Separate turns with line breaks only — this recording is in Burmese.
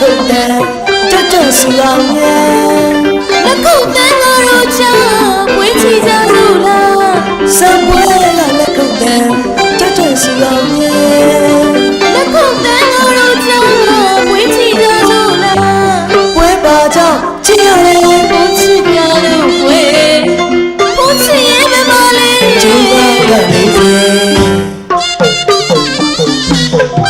ခုတ်တန်းကြွကြွဆူအောင်ငယ်
လက်ခုတ်တန်းကတော့ချာပွေးချီကြစုလား
စပွဲကလက်ခုတ်တန်းကြွကြွဆူအောင်ငယ်
လက်ခုတ်တန်းကတော့ချာပွေးချီကြစုလား
ပွဲပါကြောင့်ချီရလေဘု
န်းချီပြလို့ပွဲဘုန်းချီရဲ့မမလေးချီပါက
နေစေ Thank you.